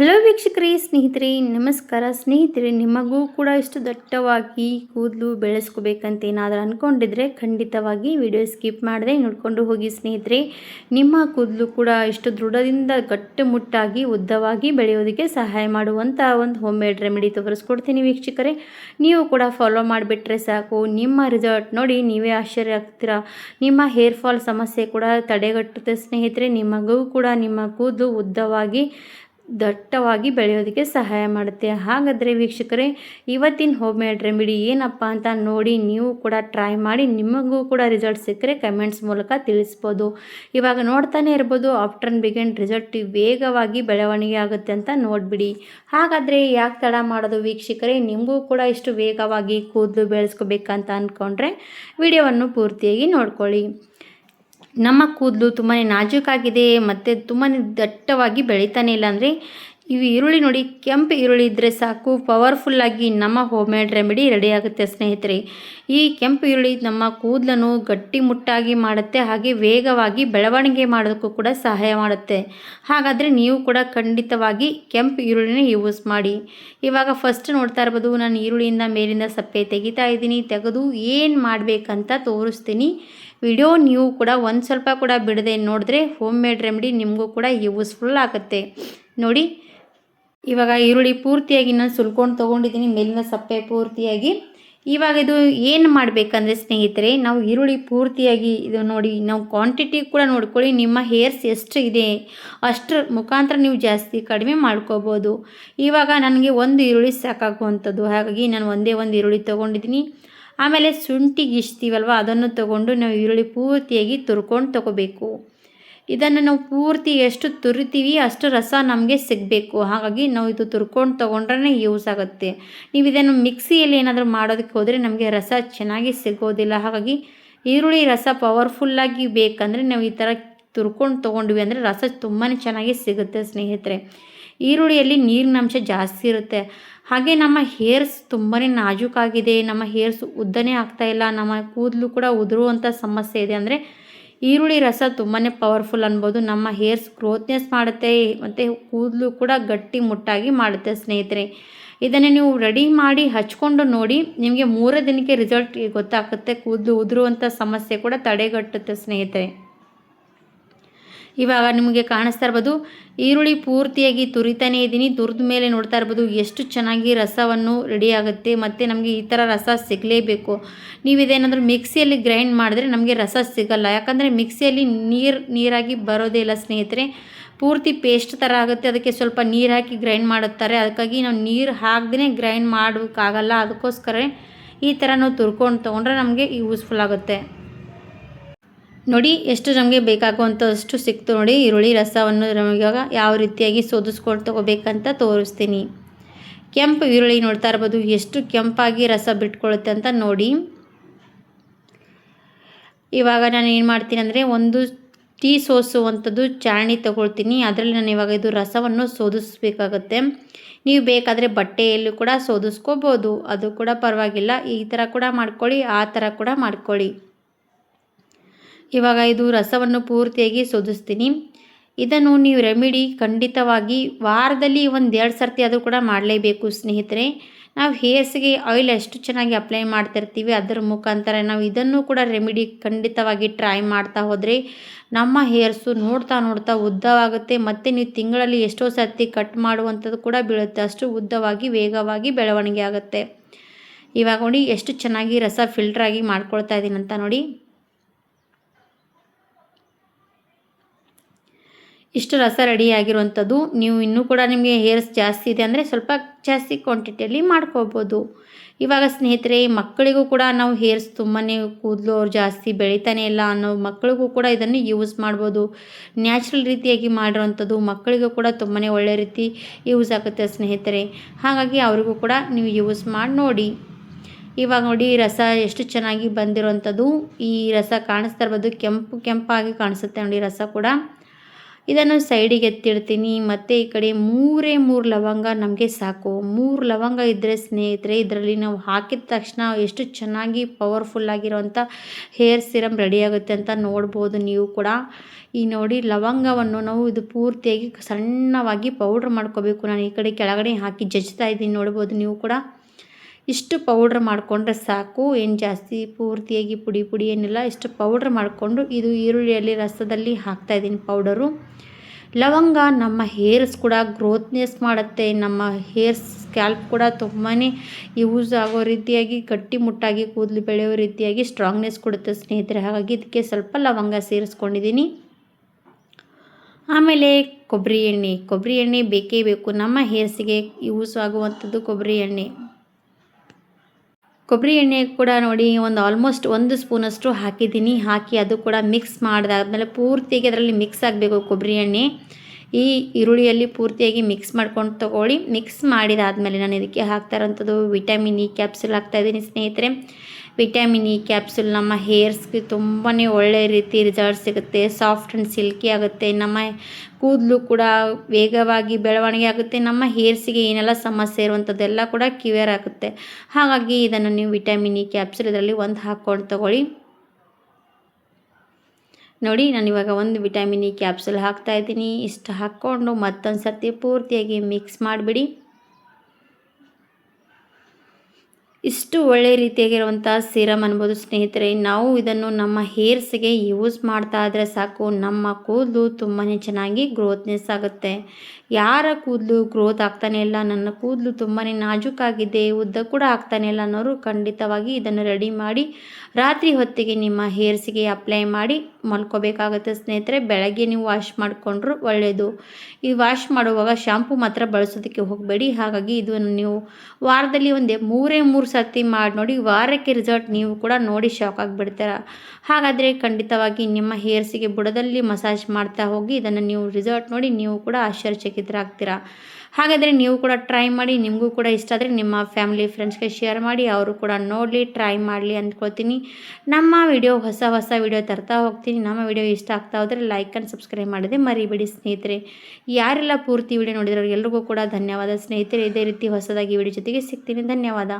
Hello ವೀಕ್ಷಕರೇ, ಸ್ನೇಹಿತರೆ, ನಮಸ್ಕಾರ. ಸ್ನೇಹಿತರೆ, ನಿಮಗೂ ಕೂಡ ಇಷ್ಟು ದಟ್ಟವಾಗಿ ಕೂದಲು ಬೆಳೆಸ್ಕೋಬೇಕಂತ ಏನಾದರೂ ಅಂದ್ಕೊಂಡಿದ್ರೆ ಖಂಡಿತವಾಗಿ ವಿಡಿಯೋ ಸ್ಕಿಪ್ ಮಾಡದೆ ನೋಡಿಕೊಂಡು ಹೋಗಿ ಸ್ನೇಹಿತರೆ. ನಿಮ್ಮ ಕೂದಲು ಕೂಡ ಇಷ್ಟು ದೃಢದಿಂದ ಗಟ್ಟುಮುಟ್ಟಾಗಿ ಉದ್ದವಾಗಿ ಬೆಳೆಯೋದಕ್ಕೆ ಸಹಾಯ ಮಾಡುವಂಥ ಒಂದು ಹೋಮ್ ಮೇಡ್ ರೆಮಿಡಿ ತೋರಿಸ್ಕೊಡ್ತೀನಿ ವೀಕ್ಷಕರೇ. ನೀವು ಕೂಡ ಫಾಲೋ ಮಾಡಿಬಿಟ್ರೆ ಸಾಕು. ನಿಮ್ಮ ರಿಸಲ್ಟ್ ನೋಡಿ ನೀವೇ ಆಶ್ಚರ್ಯ ಆಗ್ತೀರಾ. ನಿಮ್ಮ ಹೇರ್ ಫಾಲ್ ಸಮಸ್ಯೆ ಕೂಡ ತಡೆಗಟ್ಟುತ್ತೆ ಸ್ನೇಹಿತರೆ. ನಿಮಗೂ ಕೂಡ ನಿಮ್ಮ ಕೂದಲು ಉದ್ದವಾಗಿ ದಟ್ಟವಾಗಿ ಬೆಳೆಯೋದಕ್ಕೆ ಸಹಾಯ ಮಾಡುತ್ತೆ. ಹಾಗಾದರೆ ವೀಕ್ಷಕರೇ, ಇವತ್ತಿನ ಹೋಮ್ ಮೇಡ್ ರೆಮಿಡಿ ಏನಪ್ಪ ಅಂತ ನೋಡಿ ನೀವು ಕೂಡ ಟ್ರೈ ಮಾಡಿ ನಿಮಗೂ ಕೂಡ ರಿಸಲ್ಟ್ ಸಿಕ್ಕರೆ ಕಮೆಂಟ್ಸ್ ಮೂಲಕ ತಿಳಿಸ್ಬೋದು. ಇವಾಗ ನೋಡ್ತಾನೆ ಇರ್ಬೋದು ಆಫ್ಟರ್ ಬಿಗಿನ್ ರಿಸಲ್ಟ್ ವೇಗವಾಗಿ ಬೆಳವಣಿಗೆ ಆಗುತ್ತೆ ಅಂತ ನೋಡಿಬಿಡಿ. ಹಾಗಾದರೆ ಯಾಕೆ ತಡ ಮಾಡೋದು ವೀಕ್ಷಕರೇ, ನಿಮಗೂ ಕೂಡ ಇಷ್ಟು ವೇಗವಾಗಿ ಕೂದಲು ಬೆಳೆಸ್ಕೋಬೇಕಂತ ಅಂದ್ಕೊಂಡ್ರೆ ವಿಡಿಯೋವನ್ನು ಪೂರ್ತಿಯಾಗಿ ನೋಡ್ಕೊಳ್ಳಿ. ನಮ್ಮ ಕೂದಲು ತುಂಬಾ ನಾಜೂಕಾಗಿದೆ ಮತ್ತು ತುಂಬಾ ದಟ್ಟವಾಗಿ ಬೆಳೀತಾನೆ ಇಲ್ಲ ಅಂದರೆ ಇವು ಈರುಳ್ಳಿ ನೋಡಿ, ಕೆಂಪು ಈರುಳ್ಳಿ ಇದ್ದರೆ ಸಾಕು ಪವರ್ಫುಲ್ಲಾಗಿ ನಮ್ಮ ಹೋಮ್ ಮೇಡ್ ರೆಮಿಡಿ ರೆಡಿ ಆಗುತ್ತೆ ಸ್ನೇಹಿತರೆ. ಈ ಕೆಂಪು ಈರುಳ್ಳಿ ನಮ್ಮ ಕೂದಲನ್ನು ಗಟ್ಟಿಮುಟ್ಟಾಗಿ ಮಾಡುತ್ತೆ, ಹಾಗೆ ವೇಗವಾಗಿ ಬೆಳವಣಿಗೆ ಮಾಡೋದಕ್ಕೂ ಕೂಡ ಸಹಾಯ ಮಾಡುತ್ತೆ. ಹಾಗಾದರೆ ನೀವು ಕೂಡ ಖಂಡಿತವಾಗಿ ಕೆಂಪು ಈರುಳ್ಳಿನ ಯೂಸ್ ಮಾಡಿ. ಇವಾಗ ಫಸ್ಟ್ ನೋಡ್ತಾ ಇರ್ಬೋದು, ನಾನು ಈರುಳ್ಳಿಯಿಂದ ಮೇಲಿಂದ ಸಪ್ಪೆ ತೆಗಿತಾ ಇದ್ದೀನಿ, ತೆಗೆದು ಏನು ಮಾಡಬೇಕಂತ ತೋರಿಸ್ತೀನಿ. ವಿಡಿಯೋ ನೀವು ಕೂಡ ಒಂದು ಸ್ವಲ್ಪ ಕೂಡ ಬಿಡದೆ ನೋಡಿದ್ರೆ ಹೋಮ್ ಮೇಡ್ ರೆಮಿಡಿ ನಿಮಗೂ ಕೂಡ ಯೂಸ್ಫುಲ್ ಆಗುತ್ತೆ. ನೋಡಿ, ಇವಾಗ ಈರುಳ್ಳಿ ಪೂರ್ತಿಯಾಗಿ ನಾನು ಸುಲ್ಕೊಂಡು ತೊಗೊಂಡಿದ್ದೀನಿ, ಮೇಲಿನ ಸಪ್ಪೆ ಪೂರ್ತಿಯಾಗಿ. ಇವಾಗ ಇದು ಏನು ಮಾಡಬೇಕಂದ್ರೆ ಸ್ನೇಹಿತರೆ, ನಾವು ಈರುಳ್ಳಿ ಪೂರ್ತಿಯಾಗಿ ಇದು ನೋಡಿ, ನಾವು ಕ್ವಾಂಟಿಟಿ ಕೂಡ ನೋಡ್ಕೊಳ್ಳಿ, ನಿಮ್ಮ ಹೇರ್ಸ್ ಎಷ್ಟು ಇದೆ, ಅಷ್ಟರ ಮುಖಾಂತರ ನೀವು ಜಾಸ್ತಿ ಕಡಿಮೆ ಮಾಡ್ಕೋಬೋದು. ಇವಾಗ ನನಗೆ ಒಂದು ಈರುಳ್ಳಿ ಸಾಕಾಗುವಂಥದ್ದು, ಹಾಗಾಗಿ ನಾನು ಒಂದೇ ಒಂದು ಈರುಳ್ಳಿ ತೊಗೊಂಡಿದ್ದೀನಿ. ಆಮೇಲೆ ಶುಂಠಿ ಗಿಚ್ತೀವಲ್ವ ಅದನ್ನು ತಗೊಂಡು ನಾವು ಈರುಳ್ಳಿ ಪೂರ್ತಿಯಾಗಿ ತುರ್ಕೊಂಡು ತಗೋಬೇಕು. ಇದನ್ನು ನಾವು ಪೂರ್ತಿ ಎಷ್ಟು ತುರಿತೀವಿ ಅಷ್ಟು ರಸ ನಮಗೆ ಸಿಗಬೇಕು. ಹಾಗಾಗಿ ನಾವು ಇದು ತುರ್ಕೊಂಡು ತೊಗೊಂಡ್ರೆ ಯೂಸ್ ಆಗುತ್ತೆ. ನೀವು ಇದನ್ನು ಮಿಕ್ಸಿಯಲ್ಲಿ ಏನಾದರೂ ಮಾಡೋದಕ್ಕೆ ಹೋದರೆ ನಮಗೆ ರಸ ಚೆನ್ನಾಗಿ ಸಿಗೋದಿಲ್ಲ. ಹಾಗಾಗಿ ಈರುಳ್ಳಿ ರಸ ಪವರ್ಫುಲ್ಲಾಗಿ ಬೇಕಂದರೆ ನಾವು ಈ ಥರ ತುರ್ಕೊಂಡು ತೊಗೊಂಡ್ವಿ ಅಂದರೆ ರಸ ತುಂಬಾ ಚೆನ್ನಾಗಿ ಸಿಗುತ್ತೆ ಸ್ನೇಹಿತರೆ. ಈರುಳ್ಳಿಯಲ್ಲಿ ನೀರಿನ ಅಂಶ ಜಾಸ್ತಿ ಇರುತ್ತೆ. ಹಾಗೆ ನಮ್ಮ ಹೇರ್ಸ್ ತುಂಬಾ ನಾಜೂಕಾಗಿದೆ ನಮ್ಮ ಹೇರ್ಸ್ ಉದ್ದನೇ ಇಲ್ಲ. ನಮ್ಮ ಕೂದಲು ಕೂಡ ಉದುರುವಂಥ ಸಮಸ್ಯೆ ಇದೆ. ಅಂದರೆ ಈರುಳ್ಳಿ ರಸ ತುಂಬಾ ಪವರ್ಫುಲ್ ಅನ್ಬೋದು. ನಮ್ಮ ಹೇರ್ಸ್ ಗ್ರೋತ್ನೆಸ್ ಮಾಡುತ್ತೆ. ಮತ್ತು ಕೂದಲು ಕೂಡ ಗಟ್ಟಿ ಮುಟ್ಟಾಗಿ ಮಾಡುತ್ತೆ ಸ್ನೇಹಿತರೆ. ಇದನ್ನು ನೀವು ರೆಡಿ ಮಾಡಿ ಹಚ್ಕೊಂಡು ನೋಡಿ. ನಿಮಗೆ ಮೂರೇ ದಿನಕ್ಕೆ ರಿಸಲ್ಟ್ ಗೊತ್ತಾಗುತ್ತೆ. ಕೂದಲು ಉದುರುವಂಥ ಸಮಸ್ಯೆ ಕೂಡ ತಡೆಗಟ್ಟುತ್ತೆ ಸ್ನೇಹಿತರೆ. ಇವಾಗ ನಿಮಗೆ ಕಾಣಿಸ್ತಾ ಇರ್ಬೋದು, ಈರುಳ್ಳಿ ಪೂರ್ತಿಯಾಗಿ ತುರಿತಾನೇ ಇದ್ದೀನಿ, ತುರಿದ ಮೇಲೆ ನೋಡ್ತಾ ಇರ್ಬೋದು, ಎಷ್ಟು ಚೆನ್ನಾಗಿ ರಸವನ್ನು ರೆಡಿ ಆಗುತ್ತೆ, ಮತ್ತು ನಮಗೆ ಈ ಥರ ರಸ ಸಿಗಲೇಬೇಕು. ನೀವು ಇದೇನಾದರೂ ಮಿಕ್ಸಿಯಲ್ಲಿ ಗ್ರೈಂಡ್ ಮಾಡಿದ್ರೆ ನಮಗೆ ರಸ ಸಿಗಲ್ಲ, ಯಾಕಂದರೆ ಮಿಕ್ಸಿಯಲ್ಲಿ ನೀರು, ನೀರಾಗಿ ಬರೋದೇ ಇಲ್ಲ ಸ್ನೇಹಿತರೆ. ಪೂರ್ತಿ ಪೇಸ್ಟ್ ಥರ ಆಗುತ್ತೆ, ಅದಕ್ಕೆ ಸ್ವಲ್ಪ ನೀರು ಹಾಕಿ ಗ್ರೈಂಡ್ ಮಾಡುತ್ತಾರೆ. ಅದಕ್ಕಾಗಿ ನಾವು ನೀರು ಹಾಕ್ದೇ ಗ್ರೈಂಡ್ ಮಾಡೋಕ್ಕಾಗಲ್ಲ ಅದಕ್ಕೋಸ್ಕರ ಈ ಥರ ನಾವು ತುರ್ಕೊಂಡು ತೊಗೊಂಡ್ರೆ ನಮಗೆ ಯೂಸ್ಫುಲ್ ಆಗುತ್ತೆ. ನೋಡಿ, ಎಷ್ಟು ನಮಗೆ ಬೇಕಾಗುವಂಥಷ್ಟು ಸಿಕ್ತು ನೋಡಿ, ಈರುಳ್ಳಿ, ರಸವನ್ನು ನಮಗಿವಾಗ ಯಾವ ರೀತಿಯಾಗಿ ಸೋದಿಸ್ಕೊಂಡು ತೊಗೋಬೇಕಂತ ತೋರಿಸ್ತೀನಿ. ಕೆಂಪು ಈರುಳ್ಳಿ ನೋಡ್ತಾ ಇರ್ಬೋದು, ಎಷ್ಟು ಕೆಂಪಾಗಿ ರಸ ಬಿಟ್ಕೊಳುತ್ತೆ ಅಂತ ನೋಡಿ. ಇವಾಗ ನಾನು ಏನು ಮಾಡ್ತೀನಿ ಅಂದರೆ, ಒಂದು ಟೀ ಸೋಸುವಂಥದ್ದು ಚಾಣಿ ತಗೊಳ್ತೀನಿ. ಅದರಲ್ಲಿ ನಾನು ಇವಾಗ ಇದು ರಸವನ್ನು ಸೋದಿಸ್ಬೇಕಾಗುತ್ತೆ. ನೀವು ಬೇಕಾದರೆ ಬಟ್ಟೆಯಲ್ಲೂ ಕೂಡ ಸೋದಿಸ್ಕೋಬೋದು. ಅದು ಕೂಡ ಪರವಾಗಿಲ್ಲ. ಈ ಥರ ಕೂಡ ಮಾಡ್ಕೊಳ್ಳಿ, ಆ ಥರ ಕೂಡ ಮಾಡ್ಕೊಳ್ಳಿ. ಇವಾಗ ಇದು ರಸವನ್ನು ಪೂರ್ತಿಯಾಗಿ ಸೋದಿಸ್ತೀನಿ. ಇದನ್ನು ನೀವು ರೆಮಿಡಿ ಖಂಡಿತವಾಗಿ ವಾರದಲ್ಲಿ ಒಂದು ಎರಡು ಸರ್ತಿ ಆದರೂ ಕೂಡ ಮಾಡಲೇಬೇಕು ಸ್ನೇಹಿತರೆ. ನಾವು ಹೇರ್ಸ್ಗೆ ಆಯಿಲ್ ಎಷ್ಟು ಚೆನ್ನಾಗಿ ಅಪ್ಲೈ ಮಾಡ್ತಿರ್ತೀವಿ, ಅದರ ಮುಖಾಂತರ ನಾವು ಇದನ್ನು ಕೂಡ ರೆಮಿಡಿ ಖಂಡಿತವಾಗಿ ಟ್ರೈ ಮಾಡ್ತಾ ಹೋದರೆ ನಮ್ಮ ಹೇರ್ಸು ನೋಡ್ತಾ ನೋಡ್ತಾ ಉದ್ದವಾಗುತ್ತೆ. ಮತ್ತು ನೀವು ತಿಂಗಳಲ್ಲಿ ಎಷ್ಟೋ ಸರ್ತಿ ಕಟ್ ಮಾಡುವಂಥದ್ದು ಕೂಡ ಬೀಳುತ್ತೆ. ಅಷ್ಟು ಉದ್ದವಾಗಿ, ವೇಗವಾಗಿ ಬೆಳವಣಿಗೆ ಆಗುತ್ತೆ. ಇವಾಗ ನೋಡಿ, ಎಷ್ಟು ಚೆನ್ನಾಗಿ ರಸ ಫಿಲ್ಟ್ರಾಗಿ ಮಾಡ್ಕೊಳ್ತಾ ಇದ್ದೀನಿ ಅಂತ ನೋಡಿ. ಇಷ್ಟು ರಸ ರೆಡಿಯಾಗಿರುವಂಥದ್ದು ನೀವು ಇನ್ನೂ ಕೂಡ ನಿಮಗೆ ಹೇರ್ಸ್ ಜಾಸ್ತಿ ಇದೆ ಅಂದರೆ ಸ್ವಲ್ಪ ಜಾಸ್ತಿ ಕ್ವಾಂಟಿಟಿಯಲ್ಲಿ ಮಾಡ್ಕೋಬೋದು. ಇವಾಗ ಸ್ನೇಹಿತರೆ ಮಕ್ಕಳಿಗೂ ಕೂಡ ನಾವು ಹೇರ್ಸ್ ತುಂಬಾ ಕೂದಲು ಅವ್ರು ಜಾಸ್ತಿ ಬೆಳೀತಾನೆ ಇಲ್ಲ ಅನ್ನೋ ಮಕ್ಕಳಿಗೂ ಕೂಡ ಇದನ್ನು ಯೂಸ್ ಮಾಡ್ಬೋದು. ನ್ಯಾಚುರಲ್ ರೀತಿಯಾಗಿ ಮಾಡಿರೋವಂಥದ್ದು ಮಕ್ಕಳಿಗೂ ಕೂಡ ತುಂಬಾ ಒಳ್ಳೆ ರೀತಿ ಯೂಸ್ ಆಗುತ್ತೆ ಸ್ನೇಹಿತರೆ. ಹಾಗಾಗಿ ಅವರಿಗೂ ಕೂಡ ನೀವು ಯೂಸ್ ಮಾಡಿ ನೋಡಿ. ಇವಾಗ ನೋಡಿ ರಸ ಎಷ್ಟು ಚೆನ್ನಾಗಿ ಬಂದಿರೋವಂಥದ್ದು. ಈ ರಸ ಕಾಣಿಸ್ತಾ ಇರ್ಬೋದು, ಕೆಂಪು ಕೆಂಪಾಗಿ ಕಾಣಿಸುತ್ತೆ ನೋಡಿ ರಸ ಕೂಡ. ಇದನ್ನು ಸೈಡಿಗೆ ಎತ್ತಿಡ್ತೀನಿ ಮತ್ತು ಈ ಕಡೆ ಮೂರೇ ಮೂರು ಲವಂಗ ನಮಗೆ ಸಾಕು. ಮೂರು ಲವಂಗ ಇದ್ದರೆ ಸ್ನೇಹಿತರೆ, ಇದರಲ್ಲಿ ನಾವು ಹಾಕಿದ ತಕ್ಷಣ ಎಷ್ಟು ಚೆನ್ನಾಗಿ ಪವರ್ಫುಲ್ ಆಗಿರುವಂಥ ಹೇರ್ ಸಿರಮ್ ರೆಡಿ ಆಗುತ್ತೆ ಅಂತ ನೋಡ್ಬೋದು ನೀವು ಕೂಡ. ಈ ನೋಡಿ ಲವಂಗವನ್ನು ನಾವು ಇದು ಪೂರ್ತಿಯಾಗಿ ಸಣ್ಣವಾಗಿ ಪೌಡ್ರ್ ಮಾಡ್ಕೋಬೇಕು. ನಾನು ಈ ಕಡೆ ಕೆಳಗಡೆ ಹಾಕಿ ಜಜ್ತಾ ಇದ್ದೀನಿ ನೋಡ್ಬೋದು ನೀವು ಕೂಡ. ಇಷ್ಟು ಪೌಡ್ರ್ ಮಾಡಿಕೊಂಡ್ರೆ ಸಾಕು. ಏನು ಜಾಸ್ತಿ ಪೂರ್ತಿಯಾಗಿ ಪುಡಿ ಪುಡಿ ಏನಿಲ್ಲ. ಇಷ್ಟು ಪೌಡ್ರ್ ಮಾಡಿಕೊಂಡು ಇದು ಈರುಳ್ಳಿಯಲ್ಲಿ, ರಸದಲ್ಲಿ ಹಾಕ್ತಾಯಿದ್ದೀನಿ ಪೌಡರು ಲವಂಗ ನಮ್ಮ ಹೇರ್ಸ್ ಕೂಡ ಗ್ರೋತ್ನೆಸ್ ಮಾಡುತ್ತೆ. ನಮ್ಮ ಹೇರ್ಸ್ ಸ್ಕ್ಯಾಲ್ಪ್ ಕೂಡ ತುಂಬಾ ಯೂಸ್ ಆಗೋ ರೀತಿಯಾಗಿ ಗಟ್ಟಿಮುಟ್ಟಾಗಿ ಕೂದಲು ಬೆಳೆಯೋ ರೀತಿಯಾಗಿ ಸ್ಟ್ರಾಂಗ್ನೆಸ್ ಕೊಡುತ್ತೆ ಸ್ನೇಹಿತರೆ. ಹಾಗಾಗಿ ಇದಕ್ಕೆ ಸ್ವಲ್ಪ ಲವಂಗ ಸೇರಿಸ್ಕೊಂಡಿದ್ದೀನಿ. ಆಮೇಲೆ ಕೊಬ್ಬರಿ ಎಣ್ಣೆ. ಕೊಬ್ಬರಿ ಎಣ್ಣೆ ಬೇಕೇ ಬೇಕು. ನಮ್ಮ ಹೇರ್ಸಿಗೆ ಯೂಸ್ ಆಗುವಂಥದ್ದು ಕೊಬ್ಬರಿ ಎಣ್ಣೆ. ಕೊಬ್ಬರಿ ಎಣ್ಣೆ ಕೂಡ ನೋಡಿ ಒಂದು ಆಲ್ಮೋಸ್ಟ್ ಒಂದು ಸ್ಪೂನಷ್ಟು ಹಾಕಿದ್ದೀನಿ. ಹಾಕಿ ಅದು ಕೂಡ ಮಿಕ್ಸ್ ಮಾಡಿದಾದ್ಮೇಲೆ ಪೂರ್ತಿಯಾಗಿ ಅದರಲ್ಲಿ ಮಿಕ್ಸ್ ಆಗಬೇಕು ಕೊಬ್ಬರಿ ಎಣ್ಣೆ. ಈ ಈರುಳ್ಳಿಯಲ್ಲಿ ಪೂರ್ತಿಯಾಗಿ ಮಿಕ್ಸ್ ಮಾಡ್ಕೊಂಡು ತೊಗೊಳ್ಳಿ. ಮಿಕ್ಸ್ ಮಾಡಿದಾದಮೇಲೆ ನಾನು ಇದಕ್ಕೆ ಹಾಕ್ತಾ ಇರೋಂಥದ್ದು ವಿಟಮಿನ್ ಇ ಕ್ಯಾಪ್ಸುಲ್ ಹಾಕ್ತಾಯಿದ್ದೀನಿ ಸ್ನೇಹಿತರೆ. ವಿಟಮಿನ್ ಇ ಕ್ಯಾಪ್ಸುಲ್, ನಮ್ಮ ಹೇರ್ಸ್ಗೆ ತುಂಬಾ ಒಳ್ಳೆಯ ರೀತಿ ರಿಸಲ್ಟ್ ಸಿಗುತ್ತೆ. ಸಾಫ್ಟ್ ಆ್ಯಂಡ್ ಸಿಲ್ಕಿ ಆಗುತ್ತೆ. ನಮ್ಮ ಕೂದಲು ಕೂಡ ವೇಗವಾಗಿ ಬೆಳವಣಿಗೆ ಆಗುತ್ತೆ. ನಮ್ಮ ಹೇರ್ಸಿಗೆ ಏನೆಲ್ಲ ಸಮಸ್ಯೆ ಇರುವಂಥದ್ದೆಲ್ಲ ಕೂಡ ಕ್ಯೂರ್ ಆಗುತ್ತೆ. ಹಾಗಾಗಿ ಇದನ್ನು ನೀವು ವಿಟಮಿನ್ ಇ ಕ್ಯಾಪ್ಸುಲ್ ಇದರಲ್ಲಿ ಒಂದು ಹಾಕ್ಕೊಂಡು ತಗೊಳ್ಳಿ. ನೋಡಿ, ನಾನು ಇವಾಗ ಒಂದು ವಿಟಮಿನ್ ಇ ಕ್ಯಾಪ್ಸುಲ್ ಹಾಕ್ತಾ ಇದ್ದೀನಿ. ಇಷ್ಟು ಹಾಕ್ಕೊಂಡು ಮತ್ತೊಂದು ಸರ್ತಿ ಪೂರ್ತಿಯಾಗಿ ಮಿಕ್ಸ್ ಮಾಡಿಬಿಡಿ. ಇಷ್ಟು ಒಳ್ಳೆ ರೀತಿಯಾಗಿರುವಂಥ ಸೀರಮ್ ಅನ್ಬೋದು ಸ್ನೇಹಿತರೆ, ನಾವು ಇದನ್ನು ನಮ್ಮ ಹೇರ್ಸ್ಗೆ ಯೂಸ್ ಮಾಡ್ತಾ ಇದ್ರೆ ಸಾಕು. ನಮ್ಮ ಕೂದಲು ತುಂಬಾ ಚೆನ್ನಾಗಿ ಗ್ರೋತ್ನೆಸ್ ಆಗುತ್ತೆ. ಯಾರ ಕೂದಲು ಗ್ರೋತ್ ಆಗ್ತಾನೆ ಇಲ್ಲ, ನನ್ನ ಕೂದಲು ತುಂಬಾ ನಾಜೂಕಾಗಿದೆ, ಉದ್ದ ಕೂಡ ಆಗ್ತಾನೆ ಇಲ್ಲ ಅನ್ನೋರು ಖಂಡಿತವಾಗಿ ಇದನ್ನು ರೆಡಿ ಮಾಡಿ, ರಾತ್ರಿ ಹೊತ್ತಿಗೆ ನಿಮ್ಮ ಹೇರ್ಸ್ಗೆ ಅಪ್ಲೈ ಮಾಡಿ ಮಲ್ಕೋಬೇಕಾಗುತ್ತೆ ಸ್ನೇಹಿತರೆ. ಬೆಳಗ್ಗೆ ನೀವು ವಾಶ್ ಮಾಡಿಕೊಂಡ್ರು ಒಳ್ಳೆಯದು. ಈ ವಾಶ್ ಮಾಡುವಾಗ ಶಾಂಪು ಮಾತ್ರ ಬಳಸೋದಕ್ಕೆ ಹೋಗಬೇಡಿ. ಹಾಗಾಗಿ ಇದನ್ನು ನೀವು ವಾರದಲ್ಲಿ ಒಂದೇ ಮೂರೇ ಮೂರು ಸರ್ತಿ ಮಾಡಿ ನೋಡಿ, ವಾರಕ್ಕೆ ರಿಸಲ್ಟ್ ನೀವು ಕೂಡ ನೋಡಿ ಶಾಕ್ ಆಗಿಬಿಡ್ತೀರ? ಹಾಗಾದರೆ ಖಂಡಿತವಾಗಿ ನಿಮ್ಮ ಹೇರ್ಸಿಗೆ ಬುಡದಲ್ಲಿ ಮಸಾಜ್ ಮಾಡ್ತಾ ಹೋಗಿ, ಇದನ್ನು ನೀವು ರಿಸಲ್ಟ್ ನೋಡಿ ನೀವು ಕೂಡ ಆಶ್ಚರ್ಯಚಕಿತರಾಗ್ತೀರ? ಹಾಗಾದರೆ ನೀವು ಕೂಡ ಟ್ರೈ ಮಾಡಿ, ನಿಮಗೂ ಕೂಡ ಇಷ್ಟ ಆದರೆ ನಿಮ್ಮ ಫ್ಯಾಮಿಲಿ ಫ್ರೆಂಡ್ಸ್ಗೆ ಶೇರ್ ಮಾಡಿ, ಅವರು ಕೂಡ ನೋಡಲಿ ಟ್ರೈ ಮಾಡಲಿ ಅಂದ್ಕೊಳ್ತೀನಿ. ನಮ್ಮ ವಿಡಿಯೋ ಹೊಸ ಹೊಸ ವಿಡಿಯೋ ತರ್ತಾ ಹೋಗ್ತೀನಿ. ನಮ್ಮ ವಿಡಿಯೋ ಇಷ್ಟ ಆಗ್ತಾ ಹೋದರೆ ಲೈಕ್ ಆ್ಯಂಡ್ ಸಬ್ಸ್ಕ್ರೈಬ್ ಮಾಡಿದೆ ಮರಿಬೇಡಿ ಸ್ನೇಹಿತರೆ. ಯಾರೆಲ್ಲ ಪೂರ್ತಿ ವಿಡಿಯೋ ನೋಡಿದ್ರು ಎಲ್ರಿಗೂ ಕೂಡ ಧನ್ಯವಾದ. ಸ್ನೇಹಿತರೆ, ಇದೇ ರೀತಿ ಹೊಸದಾಗಿ ವಿಡಿಯೋ ಜೊತೆಗೆ ಸಿಗ್ತೀನಿ. ಧನ್ಯವಾದ.